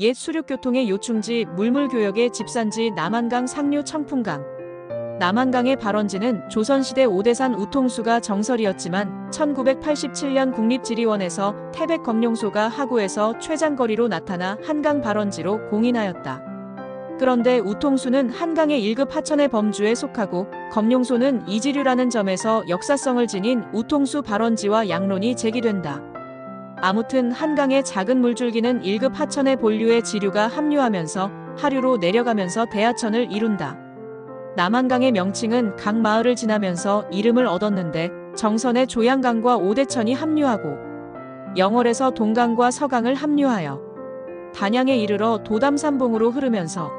옛 수륙교통의 요충지 물물교역의 집산지 남한강 상류 청풍강. 남한강의 발원지는 조선시대 오대산 우통수가 정설이었지만 1987년 국립지리원에서 태백 검룡소가 하구에서 최장거리로 나타나 한강 발원지로 공인하였다. 그런데 우통수는 한강의 1급 하천의 범주에 속하고 검룡소는 이지류라는 점에서 역사성을 지닌 우통수 발원지와 양론이 제기된다. 아무튼 한강의 작은 물줄기는 1급 하천의 본류에 지류가 합류하면서 하류로 내려가면서 대하천을 이룬다. 남한강의 명칭은 각 마을을 지나면서 이름을 얻었는데 정선에 조양강과 오대천이 합류하고 영월에서 동강과 서강을 합류하여 단양에 이르러 도담산봉으로 흐르면서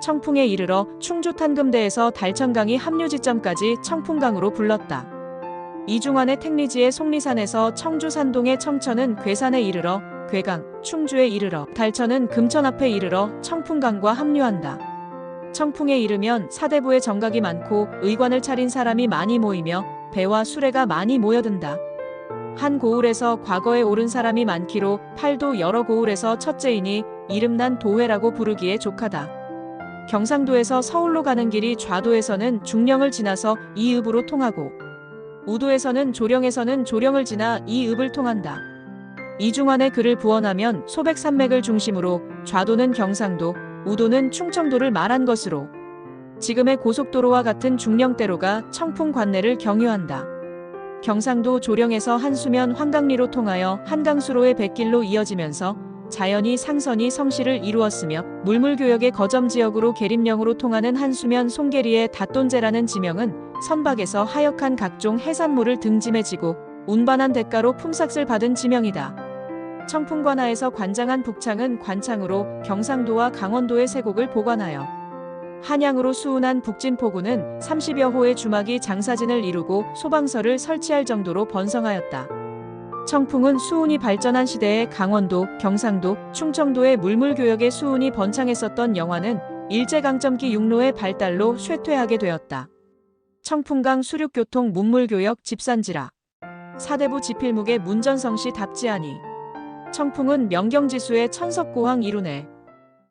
청풍에 이르러 충주 탄금대에서 달천강이 합류 지점까지 청풍강으로 불렀다. 이중환의 택리지의 속리산에서 청주산동의 청천은 괴산에 이르러 괴강, 충주에 이르러 달천은 금천 앞에 이르러 청풍강과 합류한다. 청풍에 이르면 사대부의 정각이 많고 의관을 차린 사람이 많이 모이며 배와 수레가 많이 모여든다. 한 고을에서 과거에 오른 사람이 많기로 팔도 여러 고을에서 첫째이니 이름난 도회라고 부르기에 족하다. 경상도에서 서울로 가는 길이 좌도에서는 중령을 지나서 이읍으로 통하고 우도에서는 조령에서는 조령을 지나 이 읍을 통한다. 이중환의 글을 부원하면 소백산맥을 중심으로 좌도는 경상도, 우도는 충청도를 말한 것으로 지금의 고속도로와 같은 중령대로가 청풍 관내를 경유한다. 경상도 조령에서 한수면 환강리로 통하여 한강수로의 백길로 이어지면서 자연이 상선이 성시를 이루었으며 물물교역의 거점 지역으로 계림령으로 통하는 한수면 송계리의 닷돈제라는 지명은 선박에서 하역한 각종 해산물을 등짐에 지고 운반한 대가로 품삯을 받은 지명이다. 청풍관하에서 관장한 북창은 관창으로 경상도와 강원도의 세곡을 보관하여 한양으로 수운한 북진포구는 30여 호의 주막이 장사진을 이루고 소방서를 설치할 정도로 번성하였다. 청풍은 수운이 발전한 시대에 강원도, 경상도, 충청도의 물물교역의 수운이 번창했었던 영화는 일제강점기 육로의 발달로 쇠퇴하게 되었다. 청풍강 수륙교통 문물교역 집산지라. 사대부 지필묵의 문전성시 답지하니 청풍은 명경지수의 천석고항 이루네.